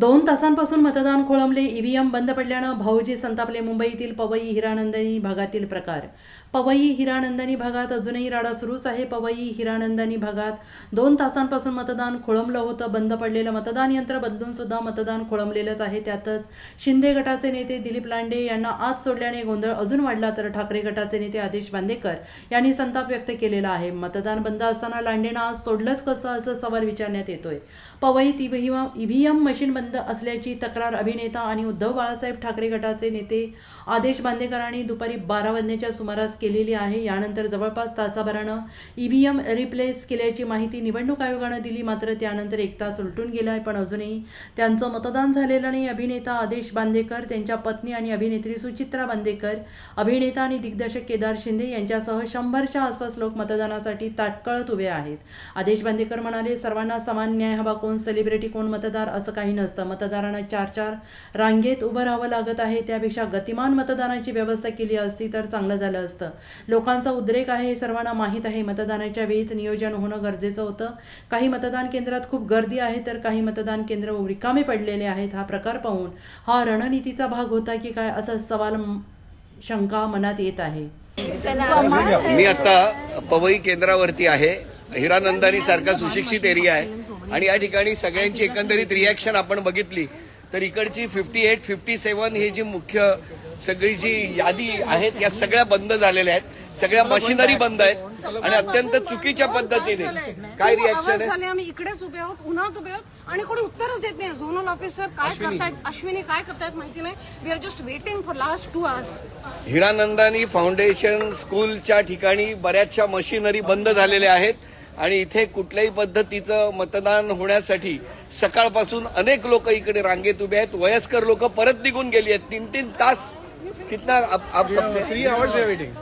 दोन तासांपासून मतदान खोळंबले. ईव्हीएम बंद पडल्यानं भाऊजी संतापले मुंबईतील पवई हिरानंदनी भागातील प्रकार. पवई हिरानंदनी भागात अजूनही राडा सुरूच आहे. पवई हिरानंदनी भागात दोन तासांपासून मतदान खोळंबलं होतं. बंद पडलेलं मतदान यंत्र बदलून सुद्धा मतदान खोळंबलेलंच आहे. त्यातच शिंदे गटाचे नेते दिलीप लांडे यांना आज सोडल्याने गोंधळ अजून वाढला तर ठाकरे गटाचे नेते आदेश बांदेकर यांनी संताप व्यक्त केलेला आहे. मतदान बंद असताना लांडेनं आज सोडलंच कसं? असं सवाल विचारण्यात येतोय. पवईत ईव्हीएम मशीन बंद असल्याची तक्रार अभिनेता आणि उद्धव बाळासाहेब ठाकरे गटाचे नेते आदेश बांदेकरांनी दुपारी बारा वाजण्याच्या सुमारास केलेली आहे. यानंतर जवळपास तासाभरानं ईव्हीएम रिप्लेस केल्याची माहिती निवडणूक आयोगानं दिली. मात्र त्यानंतर एक तास उलटून गेला आहे पण अजूनही त्यांचं मतदान झालेलं नाही. अभिनेता आदेश बांदेकर त्यांच्या पत्नी आणि अभिनेत्री सुचित्रा बांदेकर अभिनेता आणि दिग्दर्शक केदार शिंदे यांच्यासह शंभरच्या आसपास लोक मतदानासाठी ताटकळत उभे आहेत. आदेश बांदेकर म्हणाले सर्वांना समान न्याय हवा. कोण सेलिब्रिटी कोण मतदार असं काही नसतं. मतदारांना चार चार रांगेत उभं राहावं लागत आहे. त्यापेक्षा गतिमान मतदानाची व्यवस्था केली असती तर चांगलं झालं असतं. लोकांचा उद्रेक आहे हे सर्वांना माहीत आहे. मतदानाच्या वेळीच नियोजन होणं गरजेचं होतं. काही मतदान केंद्रात खूप गर्दी आहे तर काही मतदान केंद्र रिकामे पडलेले आहेत. हा प्रकार पाहून हा रणनीतीचा भाग होता की काय असा सवाल शंका मनात येत आहे. मी आता पवई केंद्रावरती आहे. हिरानंदानी सारखा सुशिक्षित एरिया आहे. आणि या ठिकाणी सगळ्यांची एकंदरीत रिॲक्शन आपण बघितली. तर इकडची फिफ्टी एट फिफ्टी सेवन ही जी मुख्य सगळी जी यादी आहेत या सगळ्या बंद झालेल्या आहेत. सगळ्या मशिनरी बंद आहेत. आणि अत्यंत चुकीच्या पद्धतीने. काय रिॲक्शन आहे? आम्ही इकडेच उभे आहोत उन्हात उभे आहोत आणि कोणी उत्तरच देत नाही. झोनल ऑफिसर काय करतायत अश्विनी काय करतायत माहिती नाही. We are just waiting for last two hours Hiranandani foundation स्कूलच्या ठिकाणी बऱ्याचशा मशिनरी बंद झालेल्या आहेत. आणि इथे कुठल्याही पद्धतीचं मतदान होण्यासाठी सकाळपासून अनेक लोक इकडे रांगेत उभे आहेत वयस्कर लोक परत निघून गेली आहेत तीन तीन तास कितना आप, आप? Three hours waiting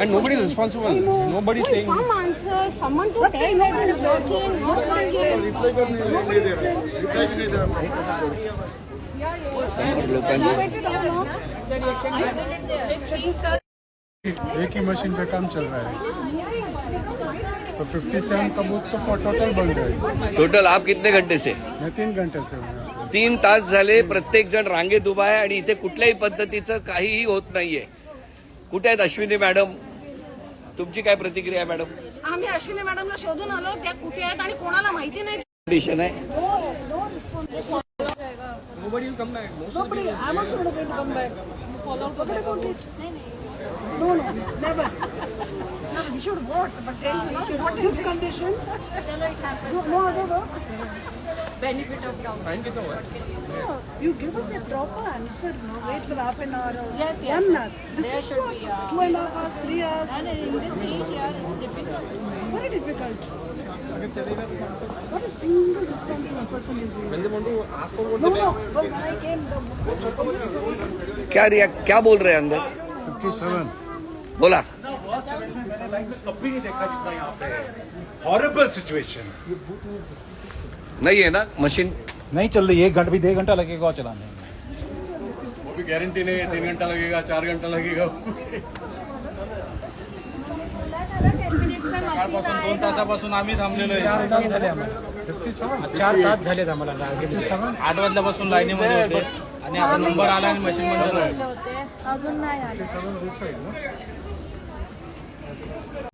And nobody is responsible. Nobody is saying. Some answer, someone to tell that is working, not working. एक ही मशीन पे काम चल रहा है। तो 57 का बूथ तो टोटल बंद है टोटल आप कितने घंटे से? मैं तीन घंटे से हूँ। तीन तास झाले प्रत्येक जण रांगेत उभा आहे आणि इथे कुठल्याही पद्धतीचं काहीही होत नाहीये. कुठे आहेत अश्विनी मॅडम? तुमची काय प्रतिक्रिया आहे मॅडम? आम्ही अश्विनी मॅडमला शोधून आलो त्या कुठे आहेत आणि कोणाला माहिती नाही. कंडिशन आहे. Nobody will come back. Most Nobody, I'm also not going to come back. Forget about it. No, no, never. No, we should vote, but then, you know, what is this condition? No, no other work? Benefit of doubt. fine कितना हुआ है? No, you give us a proper answer, no, wait for half an hour. or Yes, yes, One yes. hour. This There is should what, be, uh, two and a half hours, three hours, And in this heat here, it's difficult. very difficult. Not a single responsible person is here. When they want to ask for vote, No, they no, well, when I came, the police क्या रिया- क्या बोल रहे हैं अंदर 57 बोला कभी नहीं देखा जितना यहाँ पे हॉरेबल सिचुएशन नहीं है ना मशीन नहीं चल रही एक घंटा भी डेढ़ घंटा लगेगा और चलाने में। वो भी गारंटी नहीं है तीन घंटा लगेगा चार घंटा लगेगा। दोन तासापासून आम्ही थांबलेलो आहे चार तास झाले आम्हाला. चार तास झालेत आम्हाला. आठ वाजल्यापासून लाईनीमध्ये होते. आणि आता नंबर आला आणि मशीन बंद अजून नाही Thank you.